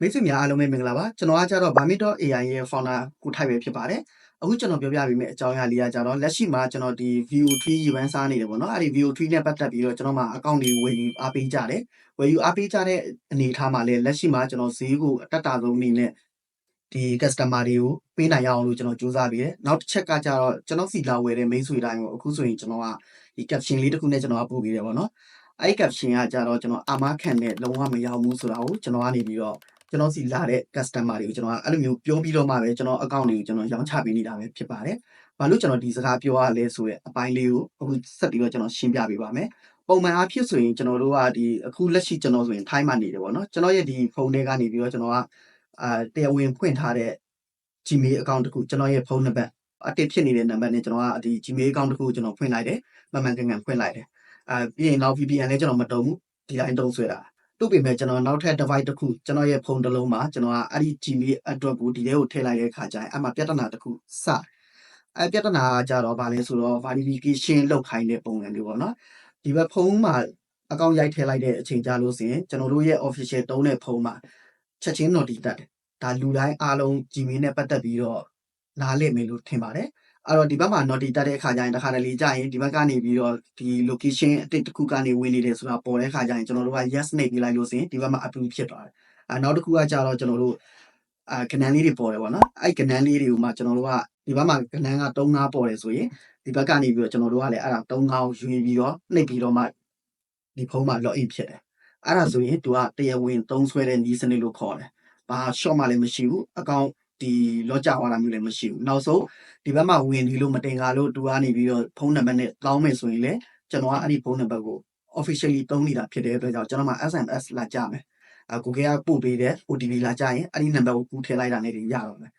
မိတ်ဆွေများအားလုံးပဲမင်္ဂလာပါကျွန်တော်ကကြတော့ Bamit.ai ရဲ့ founder ကိုထိုက်ပဲဖြစ်ပါတယ်အခုကျွန်တော်ပြောပြပေးမယ့်အကြောင်းအရာလေးကကြတော့လက်ရှိမှာကျွန်တော်ဒီ VO3 event စားနေတယ်ပေါ့နော်အဲ့ဒီ VO3 နဲ့ပတ်သက်ပြီးတော့ကျွန်တော်မှာ account တွေဝယ်ယူအားပေးကြတယ်ဝယ်ယူအားပေးကြတဲ့အနေအထားမှာလည်းလက်ရှိမှာကျွန်တော်ဈေးကိုအတက်တာဆုံးအနေနဲ့ဒီ customer တွေကိုပေးနိုင်ရအောင်လို့ကျွန်တော်စူးစမ်းပြီးတယ်နောက်တစ်ချက်ကကြတော့ကျွန်တော်စီလာဝယ်တဲ့မိတ်ဆွေတိုင်းကိုအခုဆိုရင်ကျွန်တော်ကဒီ caption လေးတစ်ခုနဲ့ကျွန်တော်ကပို့ပေးတယ်ပေါ့နော်အဲ့ဒီ caption ကကြတော့ကျွန်တော်အာမခံနဲ့လုံးဝမရောက်ဘူးဆိုတာကိုကျွန်တော်ကနေပြီးတော့ ကျွန်တော်စီလာတဲ့ customer တွေကိုကျွန်တော်ကအဲ့လိုမျိုးပြောပြီးတော့မှပဲကျွန်တော် account တွေကိုကျွန်တော်ရောင်းချပေးနေတာပဲဖြစ်ပါတယ်။ဘာလို့ကျွန်တော်ဒီစကားပြောရလဲဆိုရဲအပိုင်းလေးကိုအခုဆက်ပြီးတော့ကျွန်တော်ရှင်းပြပေးပါမယ်။ပုံမှန်အားဖြင့်ဆိုရင်ကျွန်တော်တို့ကဒီအခုလက်ရှိကျွန်တော်ဆိုရင်ထိုင်းမှာနေတယ်ပေါ့နော်။ကျွန်တော်ရဲ့ဒီဖုန်းထဲကနေပြီးတော့ကျွန်တော်ကအာတရားဝင်ဖွင့်ထားတဲ့ Gmail account တစ်ခုကျွန်တော်ရဲ့ဖုန်းနံပါတ်အတစ်ဖြစ်နေတဲ့နံပါတ်နဲ့ကျွန်တော်ကဒီ Gmail account တစ်ခုကျွန်တော်ဖွင့်လိုက်တယ်။မှန်မှန်ကန်ကန်ဖွင့်လိုက်တယ်။အာပြီးရင်နောက် VPN လည်းကျွန်တော်မတုံဘူးဒီတိုင်းတုံးဆွဲတာ။ တို့ပေမဲ့ကျွန်တော်နောက်ထပ် device တစ်ခုကျွန်တော်ရဲ့ဖုန်းတစ်လုံးမှာကျွန်တော်ကအဲ့ဒီ Gmail အတွက်ကိုဒီထဲကိုထည့်လိုက်တဲ့အခါကျရင်အဲ့မှာပြဿနာတစ်ခုစအဲ့ပြဿနာကကြတော့ဗာလဲဆိုတော့ verification လုပ်ခိုင်းတဲ့ပုံစံမျိုးပေါ့နော်ဒီဘက်ဖုန်းမှာအကောင့်ရိုက်ထည့်လိုက်တဲ့အချိန်ကြာလို့ဆိုရင်ကျွန်တော်တို့ရဲ့ official တုံးတဲ့ဖုန်းမှာချက်ချင်း notice တက်တယ်ဒါလူတိုင်းအားလုံး Gmail နဲ့ပတ်သက်ပြီးတော့နားလည်မယ်လို့ထင်ပါတယ် အဲ့တော့ဒီဘက်မှာ notice တက်တဲ့အခါကျရင်တစ်ခါတလေကြာရင်ဒီဘက်ကနေပြီးတော့ဒီ location အတစ်တစ်ခုကနေဝင်နေတယ်ဆိုတာပေါ်တဲ့အခါကျရင်ကျွန်တော်တို့က yes နှိပ်ပြလိုက်လို့ဆိုရင်ဒီဘက်မှာ approve ဖြစ်သွားတယ်အဲနောက်တစ်ခုကကြတော့ကျွန်တော်တို့အာကနန်းလေးတွေပေါ်တယ်ပေါ့နော်အဲ့ကနန်းလေးတွေကိုမှကျွန်တော်တို့ကဒီဘက်မှာကနန်းက3ငါးပေါ်တယ်ဆိုရင်ဒီဘက်ကနေပြီးတော့ကျွန်တော်တို့ကလည်းအဲ့ဒါ3ငါးကိုယူပြီးတော့နှိပ်ပြီးတော့မှဒီဖုန်းမှာ login ဖြစ်တယ်အဲ့ဒါဆိုရင်သူကတရားဝင်သုံးဆွဲတဲ့နည်းစနစ်လို့ခေါ်တယ်ဘာ short မှလည်းမရှိဘူးအကောင့် ဒီလော့ကြသွားတာမျိုးလည်းမရှိဘူးနောက်ဆုံးဒီဘက်မှာဝင်ဒီလိုမတင်ကားလို့သူကနေပြီးတော့ဖုန်းနံပါတ်နဲ့တောင်းမယ်ဆိုရင်လည်းကျွန်တော်ကအဲ့ဒီဖုန်းနံပါတ်ကို officially သုံးနေတာဖြစ်တဲ့အတွက်ကြောင့်ကျွန်တော်မှ SMS လာကြမယ်အကိုကပို့ပေးတဲ့ OTP လာကြရင်အဲ့ဒီနံပါတ်ကိုကူးထည့်လိုက်တာနဲ့တည်းရတော့မယ်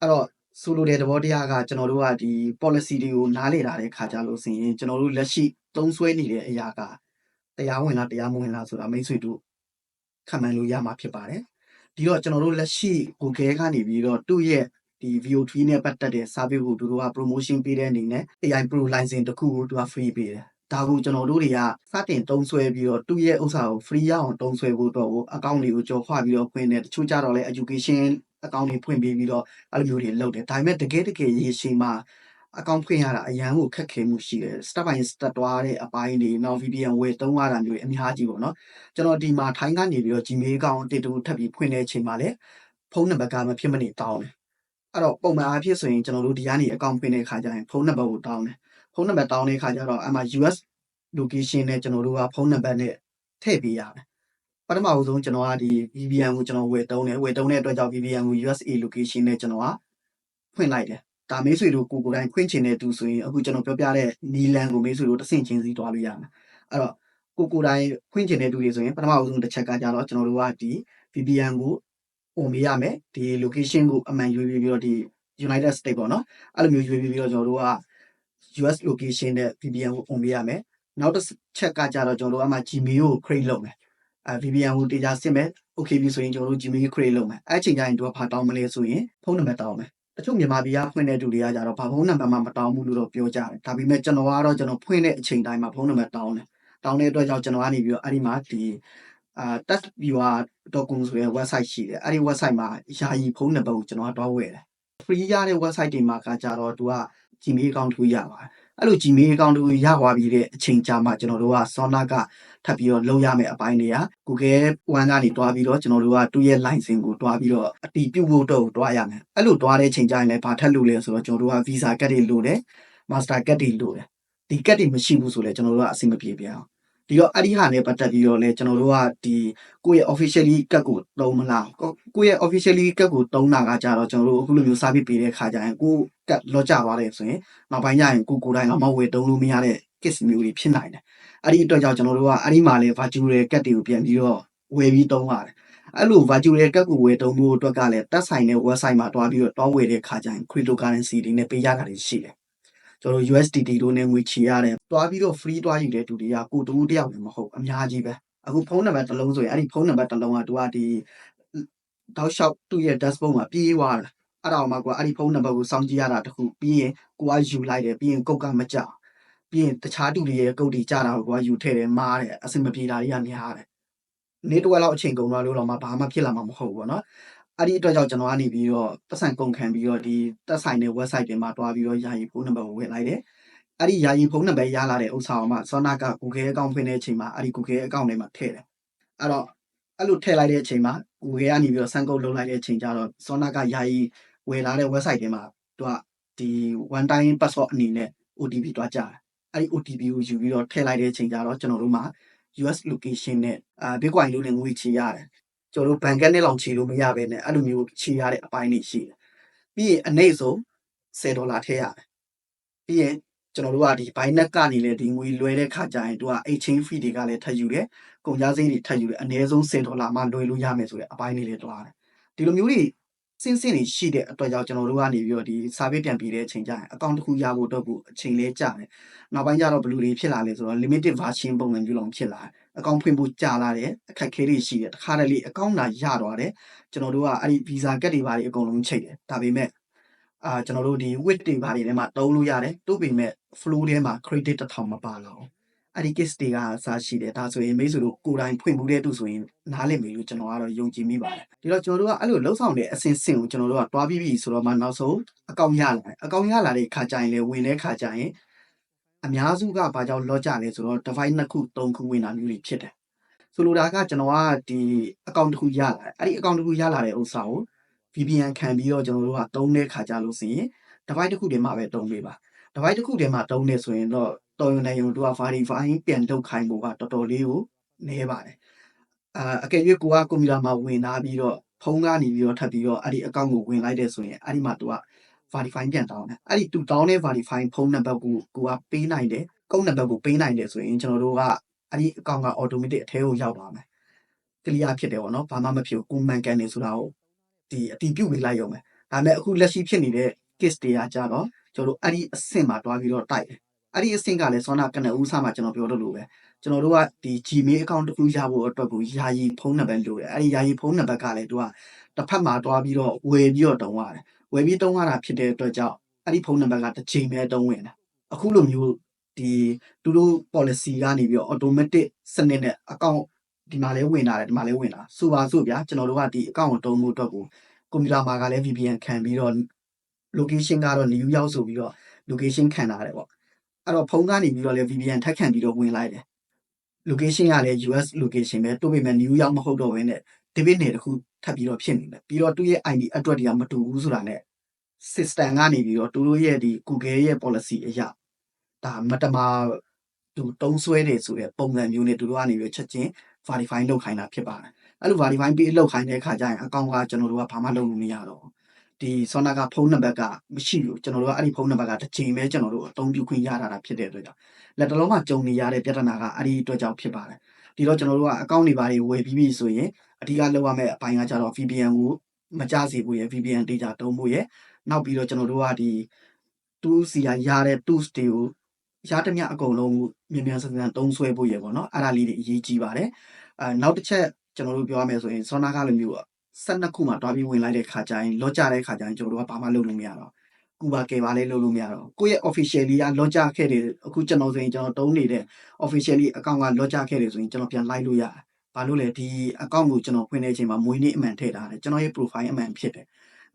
အဲ့တော့ဆိုလိုတဲ့သဘောတရားကကျွန်တော်တို့ကဒီ policy တွေကိုနားလည်တာတဲ့ခါကြလို့ဆိုရင်ကျွန်တော်တို့လက်ရှိသုံးဆွဲနေတဲ့အရာကတရားဝင်လားတရားမဝင်လားဆိုတာမိတ်ဆွေတို့ခံမှန်းလို့ရမှာဖြစ်ပါတယ် ဒီတော့ကျွန်တော်တို့လက်ရှိ Google ကနေပြီးတော့သူ့ရဲ့ဒီ VO3 နဲ့ပတ်သက်တဲ့ service ကိုသူတို့က promotion ပေးတဲ့အနေနဲ့ AI Pro license တစ်ခုကိုသူက free ပေးတယ်ဒါကိုကျွန်တော်တို့တွေကစတင်တုံးဆွဲပြီးတော့သူ့ရဲ့ဥစ္စာကို free ရအောင်တုံးဆွဲဖို့အတွက်ကို account တွေကိုကြော်ခွပြီးတော့ဖွင့်တယ်တချို့ကြတော့လဲ education account တွေဖွင့်ပေးပြီးတော့အဲ့လိုမျိုးတွေလုပ်တယ်ဒါပေမဲ့တကယ်တကယ်ရေရှည်မှာ အကောင့်ဖွင့်ရတာအရန်ကိုခက်ခဲမှုရှိတယ် step by step တွားတဲ့အပိုင်းတွေနောက် VPN ဝယ်သုံးရတာမျိုးတွေအများကြီးပေါ့နော်ကျွန်တော်ဒီမှာထိုင်းကနေပြီးတော့ Gmail အကောင့်အတစ်တူထပ်ပြီးဖွင့်တဲ့အချိန်မှာလည်းဖုန်းနံပါတ်ကမဖြစ်မနေတောင်းတယ်အဲ့တော့ပုံမှန်အားဖြင့်ဆိုရင်ကျွန်တော်တို့ဒီကနေအကောင့်ဖွင့်တဲ့အခါကျရင်ဖုန်းနံပါတ်ကိုတောင်းတယ်ဖုန်းနံပါတ်တောင်းတဲ့အခါကျတော့အမှ US location နဲ့ကျွန်တော်တို့ကဖုန်းနံပါတ်နဲ့ထည့်ပေးရတယ်ပထမအဆုံးကျွန်တော်ကဒီ VPN ကိုကျွန်တော်ဝယ်သုံးတယ်ဝယ်သုံးတဲ့အတွက်ကြောင့် VPN ကို USA location နဲ့ကျွန်တော်ကဖွင့်လိုက်တယ် ဒါမိတ်ဆွေတို့ကိုကိုယ်တိုင်ခွင့်ချင်တဲ့သူဆိုရင်အခုကျွန်တော်ပြောပြတဲ့နီလန်ကိုမိတ်ဆွေတို့တဆင့်ချင်းစီတွားလို့ရမယ်အဲ့တော့ကိုကိုယ်တိုင်ခွင့်ချင်တဲ့သူတွေဆိုရင်ပထမအဆုံးတစ်ချက်ကကြတော့ကျွန်တော်တို့ကဒီ VPN ကိုပုံပေးရမယ်ဒီ location ကိုအမှန်ရွေးပြီးတော့ဒီ United States ပေါ့နော်အဲ့လိုမျိုးရွေးပြီးတော့ကျွန်တော်တို့က US location နဲ့ VPN ကိုပုံပေးရမယ်နောက်တစ်ချက်ကကြတော့ကျွန်တော်တို့အမှ Gmail ကို create လုပ်မယ်အဲ VPN ကို data စစ်မယ် okay ပြီဆိုရင်ကျွန်တော်တို့ Gmail create လုပ်မယ်အဲ့အချိန်ကျရင်သူကဖာတောင်းမလဲဆိုရင်ဖုန်းနံပါတ်တောင်းမယ် တချို့မြန်မာပြည်ကဖွင့်တဲ့သူတွေကကြတော့ဘာဖုန်းနံပါတ်မှမတောင်းဘူးလို့တော့ပြောကြတယ်ဒါပေမဲ့ကျွန်တော်ကတော့ကျွန်တော်ဖွင့်တဲ့အချိန်တိုင်းမှာဖုန်းနံပါတ်တောင်းတယ်တောင်းတဲ့အတွက်ကြောင့်ကျွန်တော်ကနေပြီးတော့အဲ့ဒီမှာဒီအာ testviewer.com ဆိုတဲ့ website ရှိတယ်အဲ့ဒီ website မှာယာယီဖုန်းနံပါတ်ကိုကျွန်တော်ကတွားဝယ်တယ် free ရတဲ့ website တွေမှာကကြတော့သူက Gmail account တစ်ခုရပါတယ် အဲ့လို Gmail account တစ်ခုရသွားပြီးတဲ့အချိန်ကြာမှကျွန်တော်တို့က Sona ကထပ်ပြီးတော့လုပ်ရမယ့်အပိုင်းတွေက Google One ကနေတွားပြီးတော့ကျွန်တော်တို့ကသူ့ရဲ့ license ကိုတွားပြီးတော့အတီးပြုတ်ဖို့တော့တွားရမယ်အဲ့လိုတွားတဲ့အချိန်ကြာရင်လည်းဘာထက်လို့လဲဆိုတော့ကျွန်တော်တို့က Visa card တွေလိုတယ် Master card တွေလိုတယ်ဒီ card တွေမရှိဘူးဆိုလဲကျွန်တော်တို့ကအဆင်မပြေပြန်အောင် ဒီတော့အဲ့ဒီဟာနဲ့ပတ်သက်ပြီးတော့လဲကျွန်တော်တို့ကဒီကိုယ့်ရဲ့ officially ကတ်ကိုတုံးမလားကိုယ့်ရဲ့ officially ကတ်ကိုတုံးတာကကြတော့ကျွန်တော်တို့အခုလိုမျိုး service ပေးတဲ့ခါကျရင်ကိုကတ်လော့ကျသွားတယ်ဆိုရင်နောက်ပိုင်းကျရင်ကိုကိုယ်တိုင်တော့မဝယ်တုံးလို့မရတဲ့ case မျိုးတွေဖြစ်နိုင်တယ်အဲ့ဒီအတွက်ကြောင့်ကျွန်တော်တို့ကအဲ့ဒီမှာလဲ virtual ကတ်တွေကိုပြန်ပြီးတော့ဝယ်ပြီးတုံးရတယ်အဲ့လို virtual ကတ်ကိုဝယ်တုံးဖို့အတွက်ကလည်းတက်ဆိုင်တဲ့ website မှာတွားပြီးတော့တောင်းဝယ်တဲ့ခါကျရင် cryptocurrency တွေနဲ့ပေးရတာတွေရှိတယ် ကျွန်တော် USDT တို့နဲ့ငွေချီရတယ်တွားပြီးတော့ free တွားယူတဲ့သူတွေကကိုတူတယောက်လည်းမဟုတ်အများကြီးပဲအခုဖုန်းနံပါတ်တစ်လုံးဆိုရင်အဲ့ဒီဖုန်းနံပါတ်တစ်လုံးကသူကဒီတောက်လျှောက်သူ့ရဲ့ dashboard မှာပြေးသွားတာအဲ့ဒါမှကွာအဲ့ဒီဖုန်းနံပါတ်ကိုစောင့်ကြည့်ရတာတခုပြီးရင်ကိုကယူလိုက်တယ်ပြီးရင်ကုတ်ကမကြပြီးရင်တခြားသူတွေရဲ့ကုတ်တီကြတာကိုကွာယူထည့်တယ်မားတယ်အဆင်မပြေတာတွေကများတယ်နေ့တစ်ဝက်လောက်အချိန်ကုန်သွားလို့တော့မှဘာမှဖြစ်လာမှာမဟုတ်ဘူးပေါ့နော် အဲ့ဒီအတွက်ကြောင့်ကျွန်တော်ကနေပြီးတော့ပတ်စံကုန်ခံပြီးတော့ဒီတက်ဆိုင်တဲ့ website တွေမှာတွားပြီးတော့ယာယီဖုန်းနံပါတ်ကိုဝင်လိုက်တယ်အဲ့ဒီယာယီဖုန်းနံပါတ်ရလာတဲ့ဥစ္စာကိုမှစောနာက Google account ဖွင့်တဲ့အချိန်မှာအဲ့ဒီ Google account ထဲမှာထည့်တယ်အဲ့တော့အဲ့လိုထည့်လိုက်တဲ့အချိန်မှာ Google ကနေပြီးတော့စမ်းကုတ်လုပ်လိုက်တဲ့အချိန်ကျတော့စောနာကယာယီဝယ်လာတဲ့ website တွေမှာသူကဒီ one time password အနေနဲ့ OTP တွားကြတယ်အဲ့ဒီ OTP ကိုယူပြီးတော့ထည့်လိုက်တဲ့အချိန်ကျတော့ကျွန်တော်တို့မှာ US location နဲ့အာ Bitcoin လို့လည်းငွေချေရတယ် ကျွန်တော်တို့ဘဏ်ကနဲ့လောင်ချေလို့မရဘဲနဲ့အဲ့လိုမျိုးချေရတဲ့အပိုင်းတွေရှိတယ်ပြီးရင်အနည်းဆုံး10ဒေါ်လာထည့်ရတယ်ပြီးရင်ကျွန်တော်တို့ကဒီ Binance ကနေလည်းဒီငွေလွှဲတဲ့ခါကျရင်သူက exchange fee တွေကလည်းထပ်ယူတယ်ကုန်ကျစရိတ်တွေထပ်ယူတယ်အနည်းဆုံး10ဒေါ်လာမှလွှဲလို့ရမယ်ဆိုတဲ့အပိုင်းတွေလည်းတွားတယ်ဒီလိုမျိုးတွေစင်းစင်းတွေရှိတဲ့အတွက်ကြောင့်ကျွန်တော်တို့ကနေပြီးတော့ဒီစာပေပြန်ပြီးတဲ့အချိန်ကျရင်အကောင့်တစ်ခုရဖို့အတွက်ကိုအချိန်လေးကြာတယ်နောက်ပိုင်းကျတော့ဘယ်လိုတွေဖြစ်လာလဲဆိုတော့ limited version ပုံစံမျိုးလုံးဖြစ်လာတယ် အကောင့်ဖွင့်ဖို့ကြာလာတယ်အခက်ခဲတွေရှိတယ်တခါတလေအကောင့်လာရသွားတယ်ကျွန်တော်တို့ကအဲ့ဒီ visa ကတ်တွေပါတွေအကုန်လုံးချိန်တယ်ဒါပေမဲ့အာကျွန်တော်တို့ဒီ wit တွေပါတွေထဲမှာတုံးလို့ရတယ်တိုးပေမဲ့ flow ထဲမှာ credit တစ်ထောင်မပါတော့ဘူးအဲ့ဒီ case တွေကအစားရှိတယ်ဒါဆိုရင်မိတ်ဆွေတို့ကိုယ်တိုင်ဖွင့်မှုတဲ့သူဆိုရင်နားလည်မယ်လို့ကျွန်တော်ကတော့ယုံကြည်မိပါတယ်ဒီတော့ကျွန်တော်တို့ကအဲ့လိုလှုပ်ဆောင်တဲ့အဆင့်ဆင့်ကိုကျွန်တော်တို့ကတွားပြီးပြီဆိုတော့မှနောက်ဆုံးအကောင့်ရလာတယ်အကောင့်ရလာတဲ့ခါကျရင်လေဝင်တဲ့ခါကျရင် အများစုကဘာကြောင့်လော့ကြလဲဆိုတော့ device နှစ်ခုသုံးခုဝင်တာမျိုးတွေဖြစ်တယ်ဆိုလိုတာကကျွန်တော်ကဒီအကောင့်တစ်ခုရလာတယ်အဲ့ဒီအကောင့်တစ်ခုရလာတဲ့ဥစ္စာကို VPN ခံပြီးတော့ကျွန်တော်တို့ကတုံးတဲ့ခါကြလို့ဆိုရင် device တစ်ခုတည်းမှာပဲတုံးပေးပါ device တစ်ခုတည်းမှာတုံးနေဆိုရင်တော့တော်ရုံနဲ့ရုံတို့က verify ပြန်လုပ်ခိုင်းဖို့ကတော်တော်လေးကိုနည်းပါတယ်အာအကယ်၍ကိုကကွန်ပျူတာမှာဝင်လာပြီးတော့ဖုန်းကနေပြီးတော့ထပ်ပြီးတော့အဲ့ဒီ account ကိုဝင်လိုက်တဲ့ဆိုရင်အဲ့ဒီမှာသူက verify ပြန်တောင်းတယ်အဲ့ဒီသူတောင်းတဲ့ verify ဖုန်းနံပါတ်ကိုကိုကပေးနိုင်တယ်ကုန်းနံပါတ်ကိုပေးနိုင်တယ်ဆိုရင်ကျွန်တော်တို့ကအဲ့ဒီ account က automatic အထဲကိုရောက်သွားမယ် clear ဖြစ်တယ်ပေါ့နော်ဘာမှမဖြစ်ဘူးကိုမှန်ကန်နေဆိုတာကိုဒီအတီးပြုတ်ပေးလိုက်ရုံပဲဒါပေမဲ့အခုလက်ရှိဖြစ်နေတဲ့ case တွေကကြတော့ကျွန်တော်တို့အဲ့ဒီအဆင့်မှာတွားပြီးတော့တိုက်တယ်အဲ့ဒီအဆင့်ကလည်းစောနာကနဦးစားမှာကျွန်တော်ပြောလို့လို့ပဲကျွန်တော်တို့ကဒီ Gmail account တစ်ခုရဖို့အတွက်ကိုယာယီဖုန်းနံပါတ်လိုတယ်အဲ့ဒီယာယီဖုန်းနံပါတ်ကလည်းသူကတစ်ဖက်မှာတွားပြီးတော့ဝယ်ပြီးတော့တုံးရတယ် ဝယ်ပြီးတုံးရတာဖြစ်တဲ့အတွက်ကြောင့်အဲ့ဒီဖုန်းနံပါတ်ကတစ်ချိန်ပဲတုံးဝင်တယ်အခုလိုမျိုးဒီသူတို့ policy ကနေပြီးတော့ automatic စနစ်နဲ့ account ဒီမှာလဲဝင်လာတယ်ဒီမှာလဲဝင်လာဆိုပါစို့ဗျာကျွန်တော်တို့ကဒီ account ကိုတုံးဖို့အတွက်ကိုကွန်ပျူတာမှာကလည်း VPN ခံပြီးတော့ location ကတော့ new ရောက်ဆိုပြီးတော့ location ခံထားတယ်ပေါ့အဲ့တော့ဖုန်းကနေပြီးတော့လည်း VPN ထပ်ခံပြီးတော့ဝင်လိုက်တယ် location ကလည်း US location ပဲတိုးပေမဲ့ new ရောက်မဟုတ်တော့ဘဲနဲ့ debit နယ်တစ်ခု ထပ်ပြီးတော့ဖြစ်နေတယ်ပြီးတော့သူ့ရဲ့ ID အတွက်တွေကမတူဘူးဆိုတာနဲ့ system ကနေပြီးတော့သူတို့ရဲ့ဒီ Google ရဲ့ policy အရာဒါမတမာသူတုံးဆွဲတယ်ဆိုတဲ့ပုံစံမျိုးနဲ့သူတို့ကနေပြီးချက်ချင်း verify လုပ်ခိုင်းတာဖြစ်ပါတယ်အဲ့လို verify ပြီးလုပ်ခိုင်းတဲ့အခါကျရင်အကောင့်ကကျွန်တော်တို့ကဘာမှလုပ်လို့မရတော့ဘူးဒီ Sona ကဖုန်းနံပါတ်ကမရှိဘူးကျွန်တော်တို့ကအဲ့ဒီဖုန်းနံပါတ်ကတစ်ချိန်ပဲကျွန်တော်တို့အသုံးပြုခွင့်ရတာဖြစ်တဲ့အတွက်ကြောင့်လက်တလုံးမှာကြုံနေရတဲ့ပြဿနာကအဲ့ဒီအတွက်ကြောင့်ဖြစ်ပါတယ်ဒီတော့ကျွန်တော်တို့ကအကောင့်တွေဘာတွေဝယ်ပြီးပြီဆိုရင် အဓိကလုပ်ရမယ့်အပိုင်းကကြတော့ VPN ကိုမကြစေဖို့ရယ် VPN data တုံးဖို့ရယ်နောက်ပြီးတော့ကျွန်တော်တို့ကဒီ tools စီရရတဲ့ tools တွေကိုရတဲ့မြအကုန်လုံးမြန်မြန်ဆန်ဆန်တုံးဆွဲဖို့ရယ်ပေါ့နော်အဲ့ဒါလေးတွေအရေးကြီးပါတယ်အဲနောက်တစ်ချက်ကျွန်တော်တို့ပြောရမယ်ဆိုရင် Sona ကလိုမျိုး12ခုမှတွားပြီးဝင်လိုက်တဲ့ခါကျရင်လော့ကြတဲ့ခါကျရင်ကျွန်တော်တို့ကဘာမှလုပ်လို့မရတော့ကူပါကယ်ပါလေးလုပ်လို့မရတော့ကိုယ့်ရဲ့ officially ကလော့ကြခဲ့တယ်အခုကျွန်တော်ဆိုရင်ကျွန်တော်တုံးနေတဲ့ officially account ကလော့ကြခဲ့တယ်ဆိုရင်ကျွန်တော်ပြန်လိုက်လို့ရတယ် ဘာလို့လဲဒီ account ကိုကျွန်တော်ဖွင့်တဲ့အချိန်မှာမွေးနေ့အမှန်ထည့်ထားတယ်ကျွန်တော်ရဲ့ profile အမှန်ဖြစ်တယ်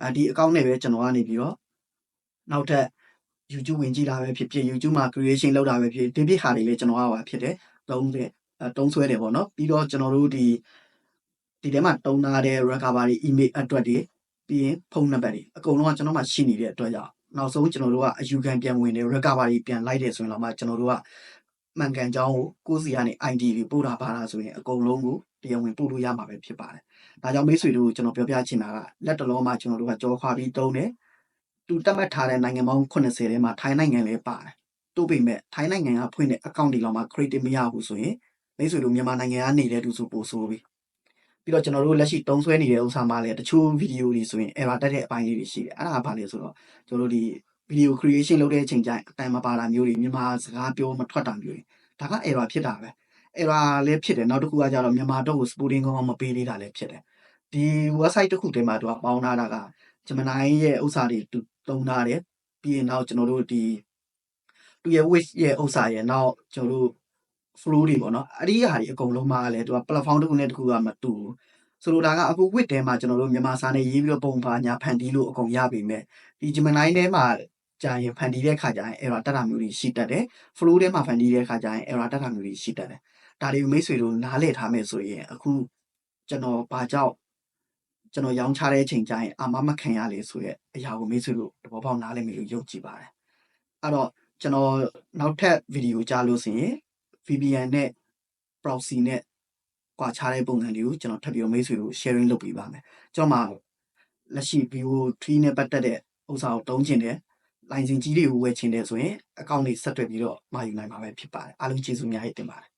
အဲဒီ account နဲ့ပဲကျွန်တော်ကနေပြီးတော့နောက်ထပ် YouTube ဝင်ကြည့်တာပဲဖြစ်ဖြစ် YouTube မှာ creation လုပ်တာပဲဖြစ်ဒီပြစ်ဟာတွေလည်းကျွန်တော်ကပါဖြစ်တယ်တုံးတဲ့တုံးဆွဲတယ်ပေါ့နော်ပြီးတော့ကျွန်တော်တို့ဒီဒီထဲမှာတုံးထားတဲ့ recovery email address တွေပြီးရင်ဖုန်းနံပါတ်တွေအကုန်လုံးကကျွန်တော်မှရှိနေတဲ့အတွက်ကြောင့်နောက်ဆုံးကျွန်တော်တို့ကအယူခံပြန်ဝင်တယ် recovery ပြန်လိုက်တယ်ဆိုရင်တော့မှကျွန်တော်တို့က မှန်ကန်ကြောင်းကိုကိုယ်စီကနေ ID တွေပို့တာပါလားဆိုရင်အကုန်လုံးကိုတရားဝင်ပို့လို့ရမှာပဲဖြစ်ပါတယ်။ဒါကြောင့်မိတ်ဆွေတို့ကျွန်တော်ပြောပြချင်တာကလက်တလုံးမှာကျွန်တော်တို့ကကြောခွာပြီးတုံးတယ်သူတတ်မှတ်ထားတဲ့နိုင်ငံပေါင်း80ထဲမှာထိုင်းနိုင်ငံလည်းပါတယ်။တိုးပေမဲ့ထိုင်းနိုင်ငံကဖွင့်တဲ့ account တွေလောက်မှာ credit မရဘူးဆိုရင်မိတ်ဆွေတို့မြန်မာနိုင်ငံကနေနေတဲ့သူဆိုပို့ဆိုးပြီ။ပြီးတော့ကျွန်တော်တို့လက်ရှိတုံးဆွဲနေတဲ့ဥစ္စာမှလည်းတချို့ video တွေဆိုရင် error တက်တဲ့အပိုင်းလေးတွေရှိတယ်။အဲ့ဒါကဘာလဲဆိုတော့ကျွန်တော်တို့ဒီ video creation လုပ်တဲ့အချိန်ကျရင်အတန်မပါတာမျိုးတွေမြန်မာစကားပြောမထွက်တာမျိုးတွေဒါက error ဖြစ်တာပဲ error လည်းဖြစ်တယ်နောက်တစ်ခုကကြတော့မြန်မာတော့ကို sporting ကောင်းမပေးသေးတာလည်းဖြစ်တယ်ဒီ website တစ်ခုတည်းမှာသူကပေါင်းထားတာကဂျမနိုင်ရဲ့ဥစ္စာတွေသူတုံထားတယ်ပြီးရင်နောက်ကျွန်တော်တို့ဒီသူရဲ့ wish ရဲ့ဥစ္စာရဲ့နောက်ကျွန်တော်တို့ flow တွေပေါ့နော်အဲ့ဒီဟာတွေအကုန်လုံးမှာလည်းသူက platform တစ်ခုနဲ့တစ်ခုကမတူဘူးဆိုလိုတာကအခု wit ထဲမှာကျွန်တော်တို့မြန်မာစာနဲ့ရေးပြီးတော့ပုံပါညာဖန်တီးလို့အကုန်ရပြီမဲ့ဒီ Gemini ထဲမှာ ကြာရင်ဖန်တီးတဲ့ခါကျရင် error တက်တာမျိုးတွေရှိတတ်တယ် flow ထဲမှာဖန်တီးတဲ့ခါကျရင် error တက်တာမျိုးတွေရှိတတ်တယ်ဒါတွေကိုမိတ်ဆွေတို့နားလည်ထားမယ်ဆိုရင်အခုကျွန်တော်ဘာကြောင့်ကျွန်တော်ရောင်းချတဲ့အချိန်ကျရင်အာမမခံရလေဆိုရက်အရာကိုမိတ်ဆွေတို့တဘောပေါက်နားလည်မယ်လို့ယုံကြည်ပါတယ်အဲ့တော့ကျွန်တော်နောက်ထပ်ဗီဒီယိုကြားလို့ဆိုရင် VPN နဲ့ proxy နဲ့ကွာခြားတဲ့ပုံစံတွေကိုကျွန်တော်ထပ်ပြီးတော့မိတ်ဆွေတို့ sharing လုပ်ပေးပါမယ်ကျွန်တော်မှလက်ရှိ Vivo 3နဲ့ပတ်သက်တဲ့ဥစ္စာကိုတုံးကျင်တယ် လိုင်စင်ကြီးတွေကိုဝယ်ချင်တယ်ဆိုရင်အကောင့်တွေဆက်သွယ်ပြီးတော့မှာယူနိုင်မှာပဲဖြစ်ပါတယ်အားလုံးကျေးဇူးအများကြီးတင်ပါတယ်